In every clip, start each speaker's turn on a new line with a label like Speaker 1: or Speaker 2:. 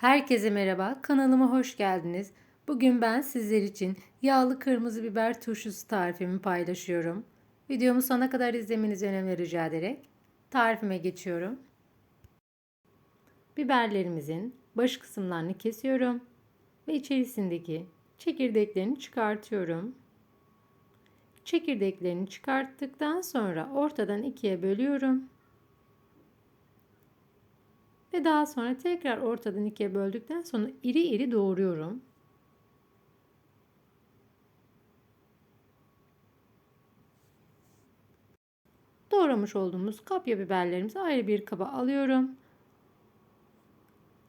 Speaker 1: Herkese merhaba, kanalıma hoş geldiniz. Bugün ben sizler için yağlı kırmızı biber turşusu tarifimi paylaşıyorum. Videomu sona kadar izlemenizi önemli rica ederek tarifime geçiyorum. Biberlerimizin baş kısımlarını kesiyorum ve içerisindeki çekirdeklerini çıkartıyorum. Çekirdeklerini çıkarttıktan sonra ortadan ikiye bölüyorum. Ve daha sonra tekrar ortadan ikiye böldükten sonra iri iri doğruyorum. Doğramış olduğumuz kapya biberlerimizi ayrı bir kaba alıyorum.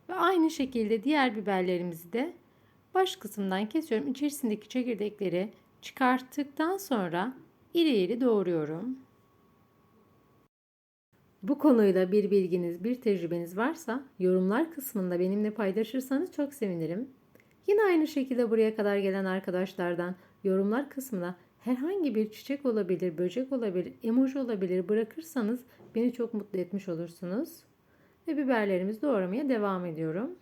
Speaker 1: Ve aynı şekilde diğer biberlerimizi de baş kısımdan kesiyorum. İçerisindeki çekirdekleri çıkarttıktan sonra iri iri doğruyorum. Bu konuyla bir bilginiz, bir tecrübeniz varsa yorumlar kısmında benimle paylaşırsanız çok sevinirim. Yine aynı şekilde buraya kadar gelen arkadaşlardan yorumlar kısmına herhangi bir çiçek olabilir, böcek olabilir, emoji olabilir bırakırsanız beni çok mutlu etmiş olursunuz. Ve biberlerimizi doğramaya devam ediyorum.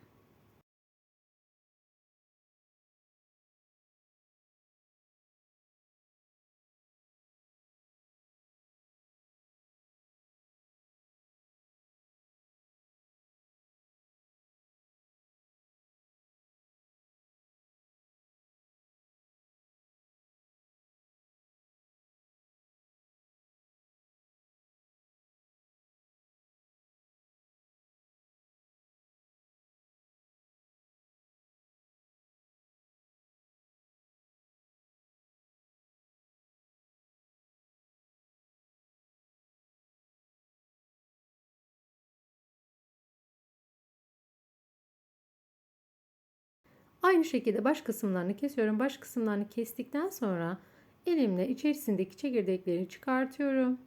Speaker 1: Aynı şekilde baş kısımlarını kesiyorum. Baş kısımlarını kestikten sonra elimle içerisindeki çekirdekleri çıkartıyorum.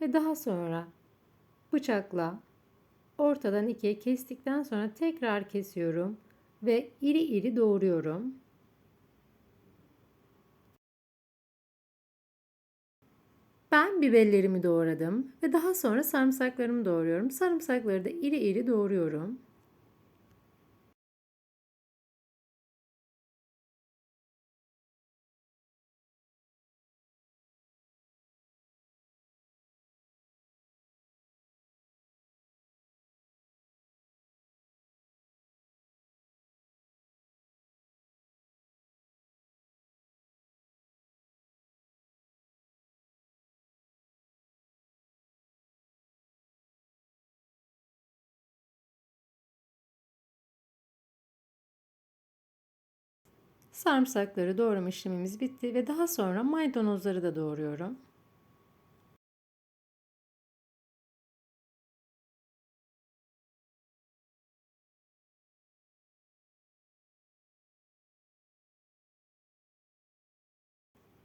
Speaker 1: Ve daha sonra bıçakla ortadan ikiye kestikten sonra tekrar kesiyorum ve iri iri doğruyorum. Ben biberlerimi doğradım ve daha sonra sarımsaklarımı doğruyorum. Sarımsakları da iri iri doğruyorum. Sarımsakları doğrama işlemimiz bitti ve daha sonra maydanozları da doğruyorum.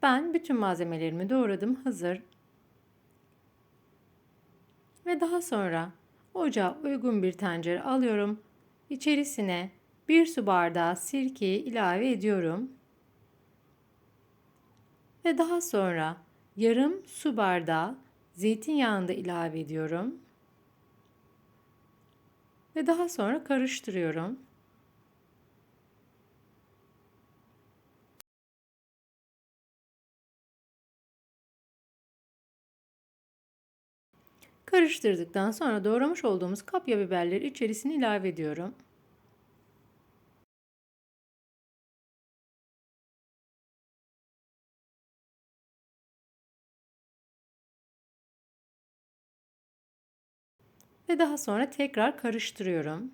Speaker 1: Ben bütün malzemelerimi doğradım. Hazır. Ve daha sonra ocağa uygun bir tencere alıyorum. İçerisine 1 su bardağı sirkeyi ilave ediyorum. Ve daha sonra yarım su bardağı zeytinyağını da ilave ediyorum. Ve daha sonra karıştırıyorum. Karıştırdıktan sonra doğramış olduğumuz kapya biberleri içerisine ilave ediyorum. Ve daha sonra tekrar karıştırıyorum.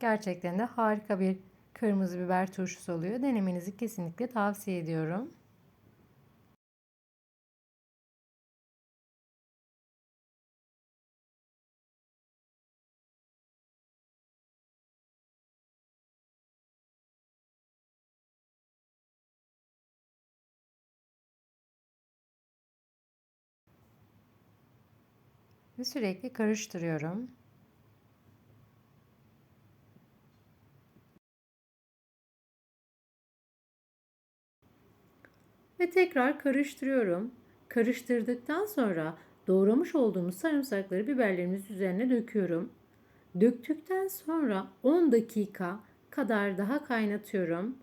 Speaker 1: Gerçekten de harika bir kırmızı biber turşusu oluyor. Denemenizi kesinlikle tavsiye ediyorum. Ve sürekli karıştırıyorum. Ve tekrar karıştırıyorum. Karıştırdıktan sonra doğramış olduğumuz sarımsakları biberlerimiz üzerine döküyorum. Döktükten sonra 10 dakika kadar daha kaynatıyorum.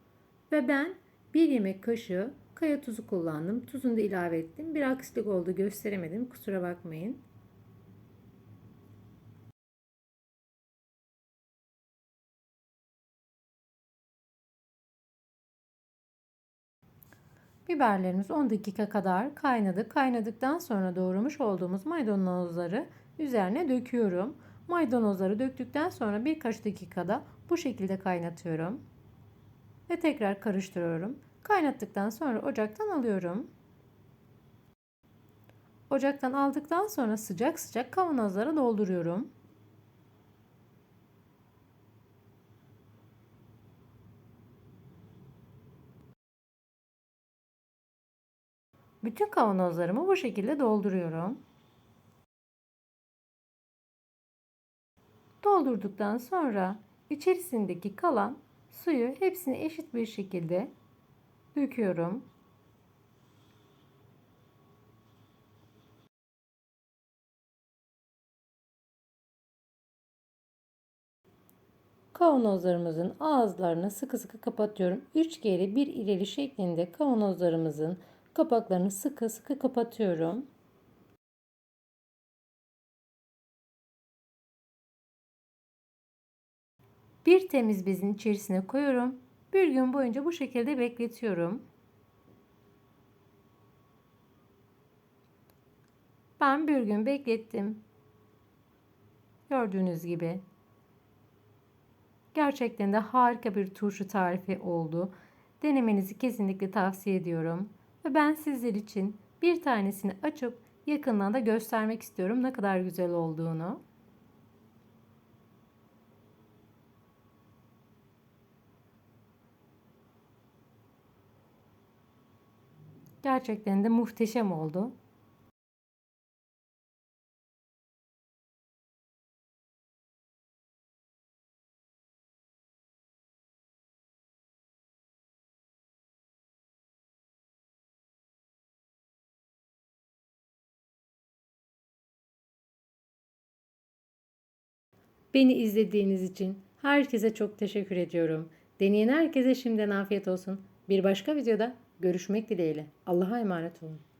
Speaker 1: Ve ben 1 yemek kaşığı kaya tuzu kullandım. Tuzunu da ilave ettim. Bir aksilik oldu gösteremedim. Kusura bakmayın. Biberlerimiz 10 dakika kadar kaynadı. Kaynadıktan sonra doğramış olduğumuz maydanozları üzerine döküyorum. Maydanozları döktükten sonra birkaç dakikada bu şekilde kaynatıyorum. Ve tekrar karıştırıyorum. Kaynattıktan sonra ocaktan alıyorum. Ocaktan aldıktan sonra sıcak sıcak kavanozlara dolduruyorum. Bütün kavanozlarımı bu şekilde dolduruyorum. Doldurduktan sonra içerisindeki kalan suyu hepsini eşit bir şekilde döküyorum. Kavanozlarımızın ağızlarını sıkı sıkı kapatıyorum. 3 geri bir ileri şeklinde kavanozlarımızın kapaklarını sıkı sıkı kapatıyorum. Bir temiz bezin içerisine koyuyorum. Bir gün boyunca bu şekilde bekletiyorum. Ben bir gün beklettim. Gördüğünüz gibi. Gerçekten de harika bir turşu tarifi oldu. Denemenizi kesinlikle tavsiye ediyorum. Ve ben sizler için bir tanesini açıp yakından da göstermek istiyorum ne kadar güzel olduğunu. Gerçekten de muhteşem oldu. Beni izlediğiniz için herkese çok teşekkür ediyorum. Deneyen herkese şimdiden afiyet olsun. Bir başka videoda görüşmek dileğiyle. Allah'a emanet olun.